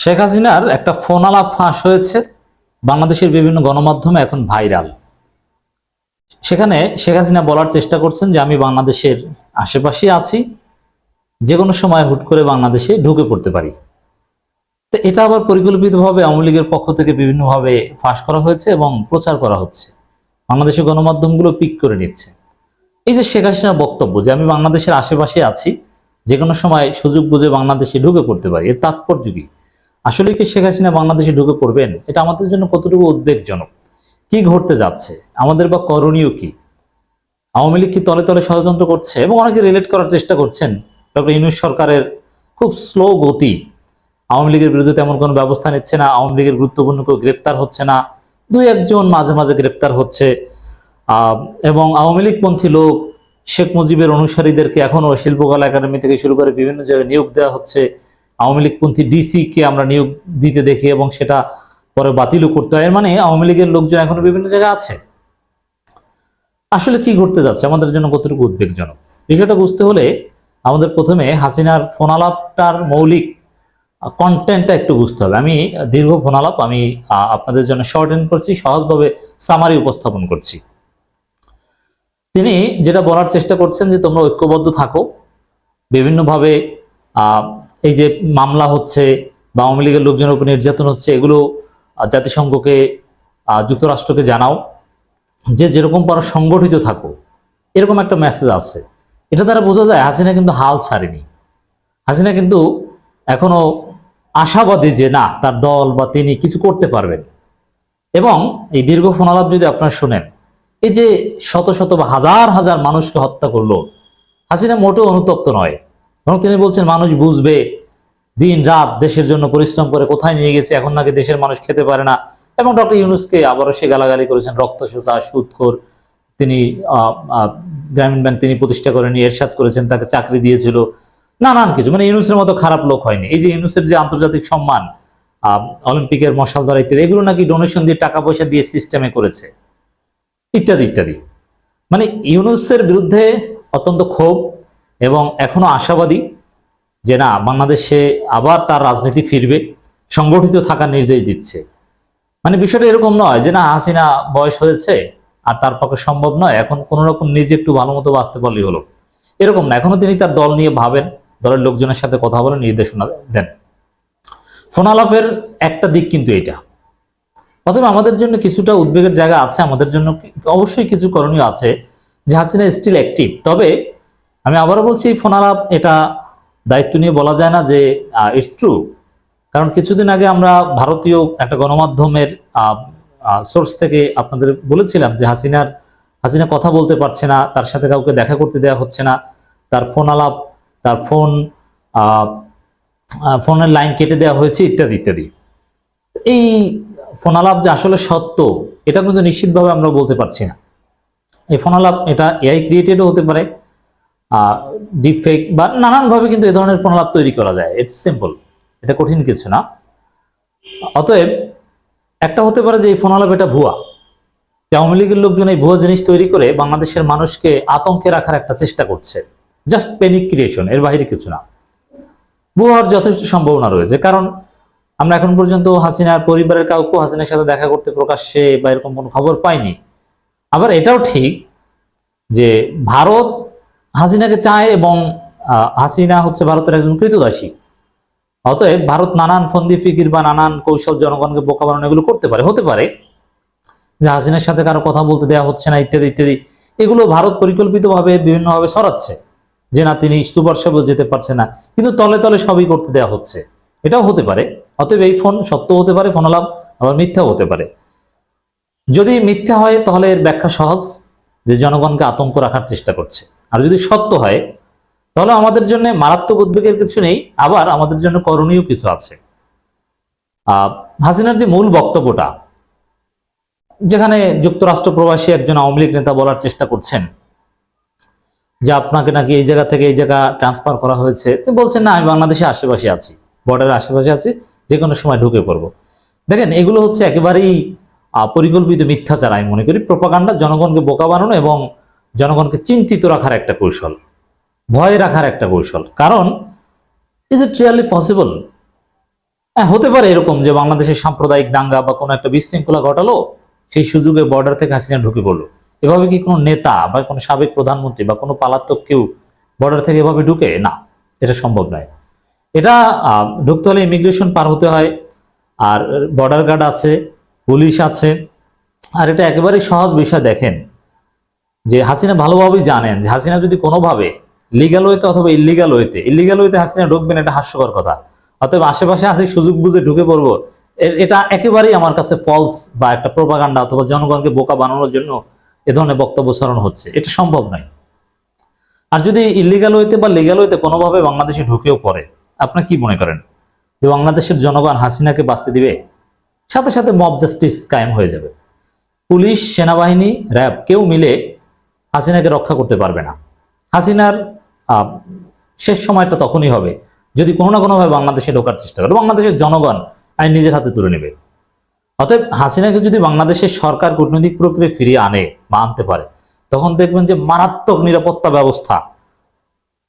শেখ হাসিনার একটা ফোন আলাপ ফাঁস হয়েছে বাংলাদেশের বিভিন্ন গণমাধ্যমে এখন ভাইরাল। সেখানে শেখ হাসিনা বলার চেষ্টা করছেন যে আমি বাংলাদেশের আশেপাশে আছি যে কোনো সময় হুট করে বাংলাদেশে ঢুকে পড়তে পারি। তো এটা আবার পরিকল্পিতভাবে আওয়ামী লীগের পক্ষ থেকে বিভিন্নভাবে ফাঁস করা হয়েছে এবং প্রচার করা হচ্ছে। বাংলাদেশের গণমাধ্যমগুলো পিক করে নিচ্ছে। এই যে শেখ হাসিনার বক্তব্য যে আমি বাংলাদেশের আশেপাশে আছি যে কোনো সময় সুযোগ বুঝে বাংলাদেশে ঢুকে পড়তে পারি, এর তাৎপর্য কি? আসলে কি শেখ হাসিনা বাংলাদেশে ঢুকে পড়বেন? এটা আমাদের জন্য কতটুকু উদ্বেগজনক? কি ঘটতে যাচ্ছে? আমাদের বা করণীয় কি? আওয়ামী লীগ কি তলে তলে ষড়যন্ত্র করছে এবং অনেকে রিলেট করার চেষ্টা করছেন? ডক্টর ইউনুস সরকারের খুব স্লো গতি। আওয়ামী লীগের বিরুদ্ধে তেমন কোনো ব্যবস্থা নিচ্ছে না, আওয়ামী লীগের গুরুত্বপূর্ণ কেউ গ্রেপ্তার হচ্ছে না। দুই একজন মাঝে মাঝে গ্রেপ্তার হচ্ছে। এবং আওয়ামী লীগপন্থী লোক শেখ মুজিবের অনুসারীদেরকে এখনও শিল্পকলা একাডেমি থেকে শুরু করে বিভিন্ন জায়গায় নিয়োগ দেওয়া হচ্ছে। আওয়ামী লীগপন্থী ডিসি কে আমরা নিয়োগ দিতে দেখি এবং সেটা পরে বাতিলও করতে হয়। এর মানে আওয়ামী লীগের লোকজন এখনও বিভিন্ন জায়গায় আছে। আসলে কি ঘটতে যাচ্ছে? আমাদের জন্য কতটুকু উদ্বেগজনক? বিষয়টা বুঝতে হলে আমাদের প্রথমে হাসিনার ফোনালাপটার মৌলিক কন্টেন্টটা একটু বুঝতে হবে। আমি দীর্ঘ ফোনালাপ, আমি আপনাদের জন্য শর্ট এন্ড করছি, সহজভাবে সামারি উপস্থাপন করছি। তিনি যেটা বলার চেষ্টা করছেন যে তোমরা ঐক্যবদ্ধ থাকো, বিভিন্নভাবে এই যে মামলা হচ্ছে বা আওয়ামী লীগের লোকজনের উপর নির্যাতন হচ্ছে, এগুলো জাতিসংঘকে যুক্তরাষ্ট্রকে জানাও যে যেরকম পারো সংগঠিত থাকো। এরকম একটা মেসেজ আছে। এটা দ্বারা বোঝা যায় হাসিনা কিন্তু হাল ছাড়েনি। হাসিনা কিন্তু এখনও আশাবাদী যে না, তার দল বা তিনি কিছু করতে পারবেন। এবং এই দীর্ঘ ফোনালাপ যদি আপনারা শোনেন, এই যে শত শত বা হাজার হাজার মানুষকে হত্যা করল, হাসিনা মোটেও অনুতপ্ত নয়। বরং তিনি বলছেন, মানুষ বুঝবে, দিন, রাত দেশের জন্য পরিশ্রম করে কোথায় নিয়ে গেছে, এখন নাকি দেশের মানুষ খেতে পারে না। এবং ডক্টর ইউনুসকে আবারও সে গালাগালি করেছেন রক্ত সোচা সুদখোর। তিনি গ্রামীণ ব্যাংক তিনি প্রতিষ্ঠা করেনি এরশাদ করেছেন, তাকে চাকরি দিয়েছিল। নানান কিছু মানে ইউনুসের মতো খারাপ লোক হয়নি। এই যে ইউনুসের যে আন্তর্জাতিক সম্মান অলিম্পিকের মশাল ধরা ইত্যাদি, এগুলো নাকি ডোনেশন দিয়ে টাকা পয়সা দিয়ে সিস্টেমে করেছে। ইত্যাদি ইত্যাদি। মানে ইউনুসের বিরুদ্ধে অত্যন্ত ক্ষোভ এবং এখনও আশাবাদী যে না, বাংলাদেশে আবার তার রাজনীতি ফিরবে, সংগঠিত থাকার নির্দেশ দিচ্ছে। মানে বিষয়টা এরকম নয় যে না, হাসিনা বয়স হয়েছে আর তার পক্ষে সম্ভব নয়, এখন কোনো রকম নিজে একটু ভালো মতো বাঁচতে পারলেই হলো। এরকম না, এখনও তিনি তার দল নিয়ে ভাবেন, দলের লোকজনের সাথে কথা বলে নির্দেশনা দেন। ফোনালাপের একটা দিক কিন্তু এটা অথবা আমাদের জন্য কিছুটা উদ্বেগের জায়গা আছে, আমাদের জন্য অবশ্যই কিছু করণীয় আছে যে হাসিনা স্টিল অ্যাক্টিভ তবে আমি আবারও বলছি ফোনালাপ এটা দায়িত্ব নিয়ে বলা যায় না যে ইটস ট্রু কারণ কিছুদিন আগে আমরা ভারতীয় একটা গণমাধ্যমের সোর্স থেকে আপনাদের বলেছিলাম যে হাসিনার, হাসিনা কথা বলতে পারছে না, তার সাথে কাউকে দেখা করতে দেওয়া হচ্ছে না, তার ফোন আলাপ তার ফোন ফোনের লাইন কেটে দেওয়া হয়েছে, ইত্যাদি ইত্যাদি। এই ফোন আলাপ যে আসলে সত্য, এটা কিন্তু নিশ্চিতভাবে আমরা বলতে পারছি না। এই ফোন আলাপ এটা এআই ক্রিয়েটেডও হতে পারে ডিপ ফেক বা নানানভাবে কিন্তু এই ধরনের ফোন আলাপ তৈরি করা যায়। ইটস সিম্পল এটা কঠিন কিছু না। অতএব একটা হতে পারে যে এই ফোন আলাপ এটা ভুয়া। আওয়ামী লীগের লোকজন এই ভুয়া জিনিস তৈরি করে বাংলাদেশের মানুষকে আতঙ্কে রাখার একটা চেষ্টা করছে। জাস্ট প্যানিক ক্রিয়েশন এর বাইরে কিছু না। ভুয়ার যথেষ্ট সম্ভাবনা রয়েছে। কারণ আমরা এখন পর্যন্ত হাসিনার পরিবারের কাউকে হাসিনার সাথে দেখা করতে প্রকাশ্যে বা এরকম কোনো খবর পাইনি। আবার এটাও ঠিক যে ভারত হাসিনাকে চায় এবং হাসিনা হচ্ছে ভারতের একজন কৃতদাসী। অতএব ভারত নানান ফন্দি, ফিকির বা নানান কৌশল জনগণকে বোকা বানানো এগুলো করতে পারে, হতে পারে। যে হাসিনার সাথে কারও কথা বলতে দেওয়া হচ্ছে না, ইত্যাদি ইত্যাদি, এগুলো ভারত পরিকল্পিতভাবে বিভিন্নভাবে সরাচ্ছে। যে না, তিনি সুপার সাহেবও যেতে পারছে না, কিন্তু তলে তলে সবই করতে দেওয়া হচ্ছে। এটাও হতে পারে। অতএব এই ফোন সত্য হতে পারে, ফোন আলাপ, আবার মিথ্যাও হতে পারে। যদি মিথ্যা হয়, তাহলে এর ব্যাখ্যা সহজ, যে জনগণকে আতঙ্ক রাখার চেষ্টা করছে। আর যদি সত্য হয়, তাহলে আমাদের জন্য মারাত্মক উদ্বেগের কিছু নেই, আবার আমাদের জন্য করণীয় কিছু আছে। হাসিনার যে মূল বক্তব্যটা, যেখানে যুক্তরাষ্ট্র প্রবাসী একজন আওয়ামী লীগ নেতা বলার চেষ্টা করছেন, যে আপনাকে নাকি এই জায়গা থেকে এই জায়গা ট্রান্সফার করা হয়েছে, তো বলছেন, না, আমি বাংলাদেশের আশেপাশে আছি, বর্ডারের আশেপাশে আছি, যে কোনো সময় ঢুকে পড়ব। দেখেন, এগুলো হচ্ছে একেবারেই পরিকল্পিত মিথ্যাচার আমি মনে করি। প্রপাগান্ডা জনগণকে বোকা বানানো এবং জনগণকে চিন্তিত রাখার একটা কৌশল, ভয় রাখার একটা কৌশল। কারণ ইজ ইট রিয়ালি পসিবল হ্যাঁ হতে পারে এরকম যে বাংলাদেশের সাম্প্রদায়িক দাঙ্গা বা কোনো একটা বিশৃঙ্খলা ঘটালো, সেই সুযোগে বর্ডার থেকে হাসিনা ঢুকে পড়ল। এভাবে কি কোনো নেতা বা কোনো সাবেক প্রধানমন্ত্রী বা কোনো পালাত্মক কেউ বর্ডার থেকে এভাবে ঢুকে? না, এটা সম্ভব নয়। এটা ঢুকতে হলে ইমিগ্রেশন পার হতে হয়, আর বর্ডার গার্ড আছে, পুলিশ আছে, আর এটা একেবারেই সহজ বিষয় দেখেন। যে হাসিনা ভালোভাবেই জানেন যে হাসিনা যদি কোনোভাবে লিগাল ওয়েতে অথবা ইলিগাল ওয়েতে ইলিগাল ওয়েতে হাসিনা ঢুকবেন, এটা হাস্যকর কথা। অতএব আশেপাশে আসি সুযোগ বুঝে ঢুকে পড়ব। এটা একেবারেই আমার কাছে ফলস বা একটা প্রোপাগান্ডা অথবা জনগণকে বোকা বানানোর জন্য এ ধরনের বক্তব্য ছড়ানো হচ্ছে। এটা সম্ভব নয়। আর যদি ইলিগাল হইতে বা লিগাল হইতে কোনোভাবে বাংলাদেশে ঢুকেও পড়ে, আপনার কি মনে করেন? যে বাংলাদেশের জনগণ হাসিনাকে বাঁচতে দিবে? সাথে সাথে মব জাস্টিস কায়েম হয়ে যাবে। পুলিশ, সেনাবাহিনী র্যাব কেউ মিলে হাসিনাকে রক্ষা করতে পারবে না। হাসিনার শেষ সময়টা তখনই হবে যদি কোনো না কোনোভাবে বাংলাদেশে ঢোকার চেষ্টা করে। বাংলাদেশের জনগণ আইন নিজের হাতে তুলে নেবে। অতএব হাসিনাকে যদি বাংলাদেশের সরকার কূটনৈতিক প্রক্রিয়া ফিরিয়ে আনে বা আনতে পারে, তখন দেখবেন যে মারাত্মক নিরাপত্তা ব্যবস্থা,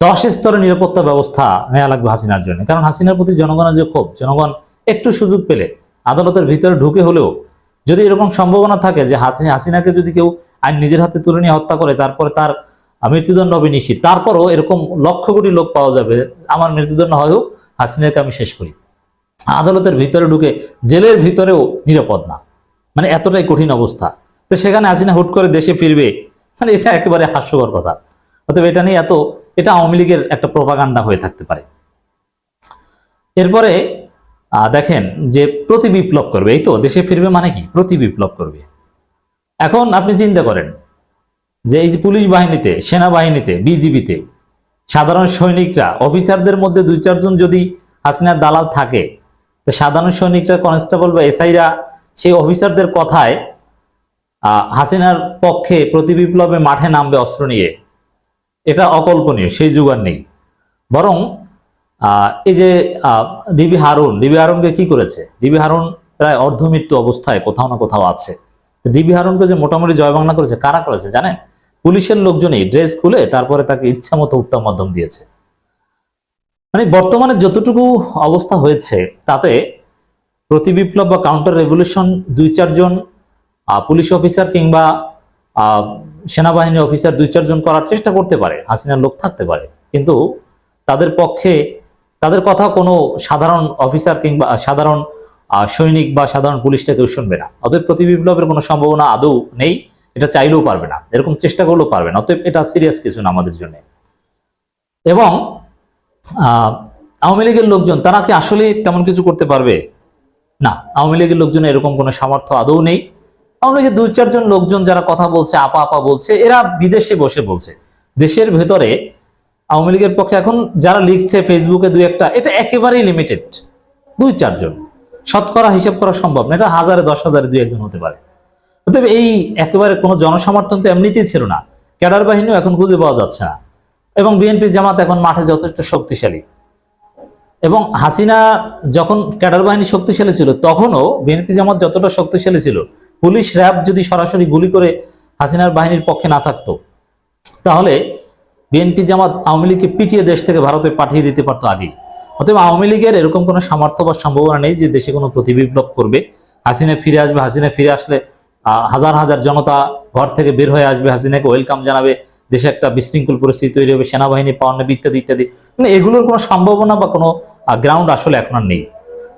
দশ স্তরের নিরাপত্তা ব্যবস্থা নেওয়া লাগবে হাসিনার জন্য। কারণ হাসিনার প্রতি জনগণের যে ক্ষোভ, জনগণ একটু সুযোগ পেলে, আদালতের ভিতরে ঢুকে হলেও যদি এরকম সম্ভাবনা থাকে যে হাসি- হাসিনাকে যদি কেউ আইন নিজের হাতে তুলে নিয়ে হত্যা করে, তারপরে তার মৃত্যুদণ্ড হবে নিশ্চিত। তারপরও এরকম লক্ষ কোটি লোক পাওয়া যাবে। আমার মৃত্যুদণ্ড হয় হোক, হাসিনাকে আমি শেষ করি। আদালতের ভিতরে ঢুকে জেলের ভিতরেও নিরাপদ না। মানে এতটাই কঠিন অবস্থা। তো সেখানে হাসিনা হুট করে দেশে ফিরবে মানে এটা একেবারে হাস্যকর কথা। অতএব এটা নিয়ে এত এটা আওয়ামী লীগের একটা প্রপাগান্ডা হয়ে থাকতে পারে। এরপরে দেখেন যে প্রতি বিপ্লব করবে, এই তো দেশে ফিরবে মানে কি? প্রতি বিপ্লব করবে। এখন আপনি চিন্তা করেন যে এই যে পুলিশ বাহিনীতে, সেনাবাহিনীতে, বিজিবিতে সাধারণ সৈনিকরা, অফিসারদের মধ্যে দুই চারজন যদি হাসিনার দালাল থাকে, তো সাধারণ সৈনিকরা, কনস্টেবল বা এসআইরা সেই অফিসারদের কথায় হাসিনার পক্ষে প্রতি বিপ্লবে মাঠে নামবে অস্ত্র নিয়ে, এটা অকল্পনীয়, সেই যুগ আর নেই। বরং এই যে ডিবি হারুন, ডিবি হারুনকে কি করেছে? ডিবি হারুন প্রায় অর্ধমৃত্যু অবস্থায় কোথাও না কোথাও আছে। ডিবি হারুনকে যে মোটামুটি জয় বাংলা করেছে, কারা করেছে জানেন? পুলিশের লোকজনই ড্রেস খুলে তারপরে তাকে ইচ্ছা মতো উত্তম মাধ্যম দিয়েছে। মানে বর্তমানে যতটুকু অবস্থা হয়েছে, তাতে প্রতি বিপ্লব বা কাউন্টার রেভলিউশন দুই চারজন পুলিশ অফিসার কিংবা সেনাবাহিনী অফিসার দুই চারজন করার চেষ্টা করতে পারে, হাসিনার লোক থাকতে পারে। কিন্তু তাদের পক্ষে তাদের কথা কোনো সাধারণ অফিসার কিংবা সাধারণ সৈনিক বা সাধারণ পুলিশটা কেউ শুনবে না। অতএব প্রতি বিপ্লবের কোনো সম্ভাবনা আদৌ নেই, এটা চাইলেও পারবে না। এরকম চেষ্টা করলেও পারবে না। অতএব এটা সিরিয়াস কিছু না আমাদের জন্য। এবং আওয়ামী লীগের লোকজন, তারা কি আসলে তেমন কিছু করতে পারবে? না, আওয়ামী লীগের লোকজন এরকম কোনো সামর্থ্য আদৌ নেই। আওয়ামী লীগের দুই চারজন লোকজন যারা কথা বলছে, আপা আপা বলছে, এরা বিদেশে বসে বলছে। দেশের ভেতরে আওয়ামী লীগের পক্ষে এখন যারা লিখছে ফেসবুকে দুই একটা, এটা একেবারেই লিমিটেড দুই, চারজন। শতকরা, হিসাব করা সম্ভব না। এটা হাজারে, দশ হাজারে দুই একজন হতে পারে। অতএব এই একেবারে কোনো জনসমর্থন তো এমনিতেই ছিল না। ক্যাডার বাহিনীও এখন খুঁজে পাওয়া যাচ্ছে না। এবং বিএনপি জামাত এখন মাঠে যথেষ্ট শক্তিশালী। এবং হাসিনা যখন ক্যাডার বাহিনী শক্তিশালী ছিল, তখনও বিএনপি জামাত যতটা শক্তিশালী ছিল, পুলিশ র্যাব যদি সরাসরি গুলি করে হাসিনার বাহিনীর পক্ষে না থাকতো, তাহলে বিএনপি জামাত আওয়ামী লীগকে পিটিয়ে দেশ থেকে ভারতে পাঠিয়ে দিতে পারতো আগেই। অতএব আওয়ামী লীগের এরকম কোনো সামর্থ্য বা সম্ভাবনা নেই যে দেশে কোনো প্রতিবিপ্লব করবে। হাসিনা ফিরে আসবে, হাসিনা ফিরে আসলে হাজার হাজার জনতা ঘর থেকে বের হয়ে আসবে, হাসিনাকে ওয়েলকাম জানাবে, দেশে একটা বিশৃঙ্খল পরিস্থিতি তৈরি হবে, সেনাবাহিনী পাওয়া নেবে ইত্যাদি ইত্যাদি। মানে এগুলোর কোনো সম্ভাবনা বা কোনো গ্রাউন্ড আসলে এখন আর নেই।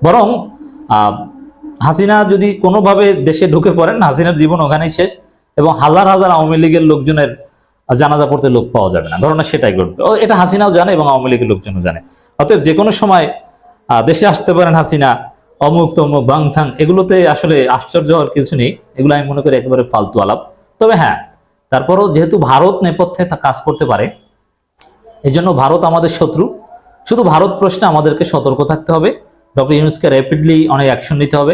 বরং হাসিনা যদি কোনোভাবে দেশে ঢুকে পড়েন, হাসিনার জীবন ওখানেই শেষ এবং হাজার হাজার আওয়ামী লীগের লোকজনের জানাজা পড়তে লোক পাওয়া যাবে না। ঘটনা সেটাই ঘটবে। এটা হাসিনাও জানে এবং আওয়ামী লীগের লোকজনও জানে। অতএব যে কোনো সময় দেশে আসতে পারেন হাসিনা, অমুক তমুক বাংছাং এগুলোতে আসলে আশ্চর্য হওয়ার কিছু নেই। এগুলো আমি মনে করি একেবারে ফালতু আলাপ। তবে হ্যাঁ তারপরও যেহেতু ভারত নেপথ্যে কাজ করতে পারে এই জন্য ভারত আমাদের শত্রু। শুধু ভারত প্রশ্নে আমাদেরকে সতর্ক থাকতে হবে। ডক্টর ইউনুসকে র্যাপিডলি অনেক অ্যাকশন নিতে হবে।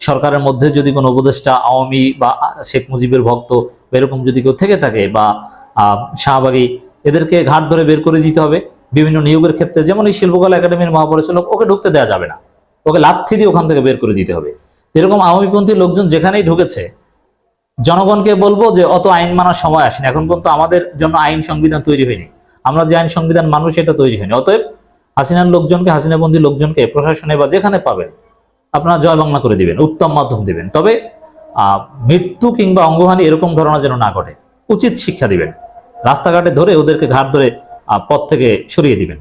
সরকারের মধ্যে যদি কোনো উপদেষ্টা আওয়ামী বা শেখ মুজিবের ভক্ত এরকম যদি কেউ থেকে থাকে বা শাহবাগী এদেরকে ঘাট ধরে বের করে দিতে হবে। বিভিন্ন নিয়োগের ক্ষেত্রে যেমন এই শিল্পকলা একাডেমির মহাপরিচালক, ওকে ঢুকতে দেওয়া যাবে না। ওকে লাথি দিয়ে ওখান থেকে বের করে দিতে হবে। এরকম আওয়ামীপন্থী লোকজন যেখানেই ঢুকেছে, জনগণকে বলব যে অত আইন মানার সময় আসেনি। এখন পর্যন্ত আমাদের জন্য আইন সংবিধান তৈরি হয়নি। আমরা যে আইন সংবিধান মানুষ, এটা তৈরি হয়নি। অতএব হাসিনার লোকজনকে, হাসিনাবন্দি লোকজনকে প্রশাসনে বা যেখানে পাবেন, আপনারা জয় বাংলা করে দিবেন, উত্তম মাধ্যম দিবেন। তবে মৃত্যু কিংবা অঙ্গহানি এরকম ঘটনা যেন না ঘটে, উচিত শিক্ষা দিবেন। রাস্তাঘাটে ধরে ওদেরকে ঘাট ধরে পথ থেকে সরিয়ে দিবেন।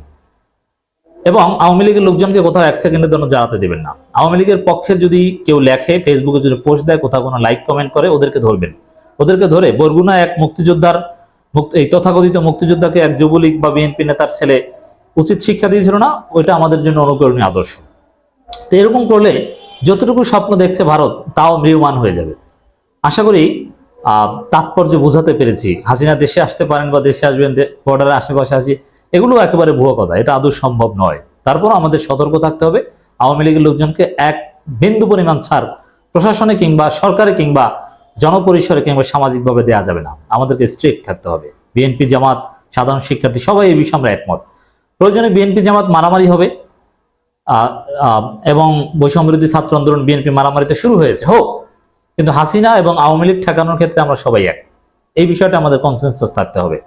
এবং আওয়ামী লীগের লোকজনকে কোথাও এক সেকেন্ডের জন্য জানাতে দেবেন না। আওয়ামী লীগের পক্ষে যদি কেউ লেখে ফেসবুকে যদি পোস্ট দেয়, কোথাও কোনো লাইক, কমেন্ট করে, ওদেরকে ধরবেন। ওদেরকে ধরে বরগুনা এক মুক্তিযোদ্ধার, মুক্ত, এই তথাকথিত মুক্তিযোদ্ধাকে এক যুবলীগ বা বিএনপি নেতার ছেলে উচিত শিক্ষা দিয়েছিল না, ওইটা আমাদের জন্য অনুকরণীয় আদর্শ। তো এরকম করলে যতটুকু স্বপ্ন দেখছে ভারত, তাও মৃয়মান হয়ে যাবে। আশা করি তাৎপর্য বোঝাতে পেরেছি। হাসিনা দেশে আসতে পারেন বা দেশে আসবেন বর্ডারের আশেপাশে আসি এগুলো একেবারে ভুয়ো কথা। এটা আদৌ সম্ভব নয়। তারপর আমাদের সতর্ক থাকতে হবে। আওয়ামী লীগের লোকজনকে এক বিন্দু পরিমাণ ছাড় প্রশাসনে কিংবা সরকারে কিংবা জনপরিসরে কিংবা সামাজিকভাবে দেওয়া যাবে না। আমাদেরকে স্ট্রিক্ট থাকতে হবে। বিএনপি জামাত, সাধারণ শিক্ষার্থী সবাই এই বিষয়ে আমরা একমত। প্রয়োজনে বিএনপি জামাত মারামারি হবে। এবং বৈষম্যবিরোধী ছাত্র আন্দোলন বিএনপি মারামারিতে শুরু হয়েছে। হোক কিন্তু হাসিনা এবং আওয়ামী লীগ ঠেকানোর ক্ষেত্রে আমরা সবাই এক। এই বিষয়টা আমাদের কনসেন্সাস থাকতে হবে।